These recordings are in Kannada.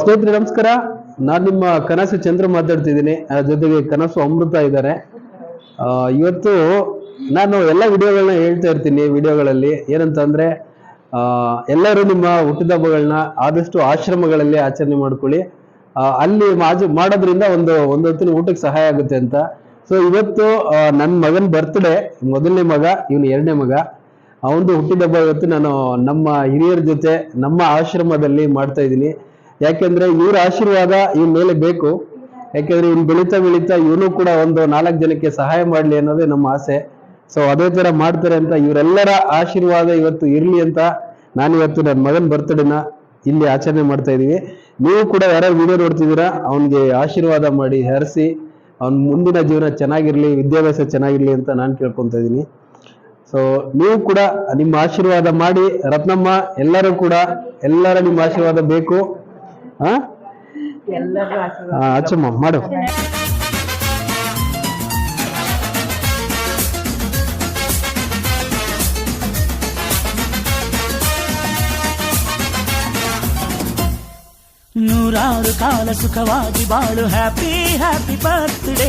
ಸ್ನೇಹಿತರೆ, ನಮಸ್ಕಾರ. ನಾನು ನಿಮ್ಮ ಕನಸು ಚಂದ್ರ ಮಾತಾಡ್ತಿದ್ದೀನಿ. ಅದರ ಜೊತೆಗೆ ಕನಸು ಅಮೃತ ಇದ್ದಾರೆ. ಇವತ್ತು ನಾನು ಎಲ್ಲ ವಿಡಿಯೋಗಳನ್ನ ಹೇಳ್ತಾ ಇರ್ತೀನಿ ವಿಡಿಯೋಗಳಲ್ಲಿ. ಏನಂತಂದ್ರೆ ಎಲ್ಲರೂ ನಿಮ್ಮ ಹುಟ್ಟಿದಬ್ಬಗಳನ್ನ ಆದಷ್ಟು ಆಶ್ರಮಗಳಲ್ಲಿ ಆಚರಣೆ ಮಾಡ್ಕೊಳ್ಳಿ. ಅಲ್ಲಿ ಮಾಜು, ಮಾಡೋದ್ರಿಂದ ಒಂದು ಒಂದು ಹೊತ್ತಿನ ಊಟಕ್ಕೆ ಸಹಾಯ ಆಗುತ್ತೆ ಅಂತ. ಸೊ ಇವತ್ತು ನನ್ನ ಮಗನ ಬರ್ತ್ಡೇ ಮೊದಲನೇ ಮಗ, ಇವನು ಎರಡನೇ ಮಗ. ಅವನದು ಹುಟ್ಟಿದಬ್ಬ ಇವತ್ತು ನಾನು ನಮ್ಮ ಹಿರಿಯರ ಜೊತೆ ನಮ್ಮ ಆಶ್ರಮದಲ್ಲಿ ಮಾಡ್ತಾ ಇದ್ದೀನಿ. ಯಾಕೆಂದ್ರೆ ಇವ್ರ ಆಶೀರ್ವಾದ ಈ ಮೇಲೆ ಬೇಕು. ಯಾಕೆಂದ್ರೆ ಇವ್ನು ಬೆಳೀತಾ ಬೆಳೀತಾ ಇವನು ಕೂಡ ಒಂದು ನಾಲ್ಕು ಜನಕ್ಕೆ ಸಹಾಯ ಮಾಡ್ಲಿ ಅನ್ನೋದೇ ನಮ್ಮ ಆಸೆ. ಸೊ ಅದೇ ತರ ಮಾಡ್ತಾರೆ ಅಂತ ಇವರೆಲ್ಲರ ಆಶೀರ್ವಾದ ಇವತ್ತು ಇರಲಿ ಅಂತ ನಾನು ಇವತ್ತು ನನ್ನ ಮಗನ ಬರ್ತಡೇನ ಇಲ್ಲಿ ಆಚರಣೆ ಮಾಡ್ತಾ ಇದ್ದೀವಿ. ನೀವು ಕೂಡ ಯಾರ್ಯಾರು ವಿಡಿಯೋ ನೋಡ್ತಿದ್ದೀರಾ, ಅವನಿಗೆ ಆಶೀರ್ವಾದ ಮಾಡಿ ಹರಿಸಿ, ಅವ್ನ ಮುಂದಿನ ಜೀವನ ಚೆನ್ನಾಗಿರ್ಲಿ, ವಿದ್ಯಾಭ್ಯಾಸ ಚೆನ್ನಾಗಿರ್ಲಿ ಅಂತ ನಾನು ಕೇಳ್ಕೊತಾ ಇದ್ದೀನಿ. ಸೊ ನೀವು ಕೂಡ ನಿಮ್ಮ ಆಶೀರ್ವಾದ ಮಾಡಿ ರತ್ನಮ್ಮ ಎಲ್ಲರೂ ಕೂಡ ಎಲ್ಲರ ನಿಮ್ಮ ಆಶೀರ್ವಾದ ಬೇಕು. ಹಾ ಎಲ್ಲರೂ ಆಶೀರ್ವಾದ. ಆ, ಅಚ್ಚಮ್ಮ ಮಾಡು. ನೂರಾರು ಕಾಲ ಸುಖವಾಗಿ ಬಾಳು. ಹ್ಯಾಪಿ ಹ್ಯಾಪಿ ಬರ್ತ್ಡೇ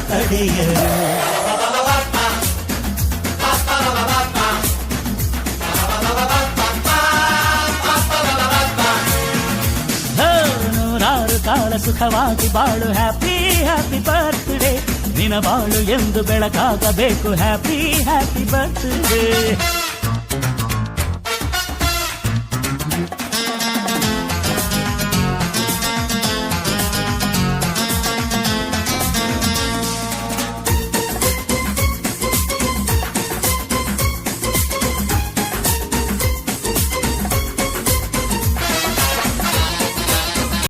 ಸುಖವಾಗಿ ಬಾಳು. ಹ್ಯಾಪಿ ಹ್ಯಾಪಿ ಬರ್ತ್ಡೇ ನಿನ ಬಾಳು ಎಂದು ಬೆಳಕಾಗಬೇಕು. Happy happy birthday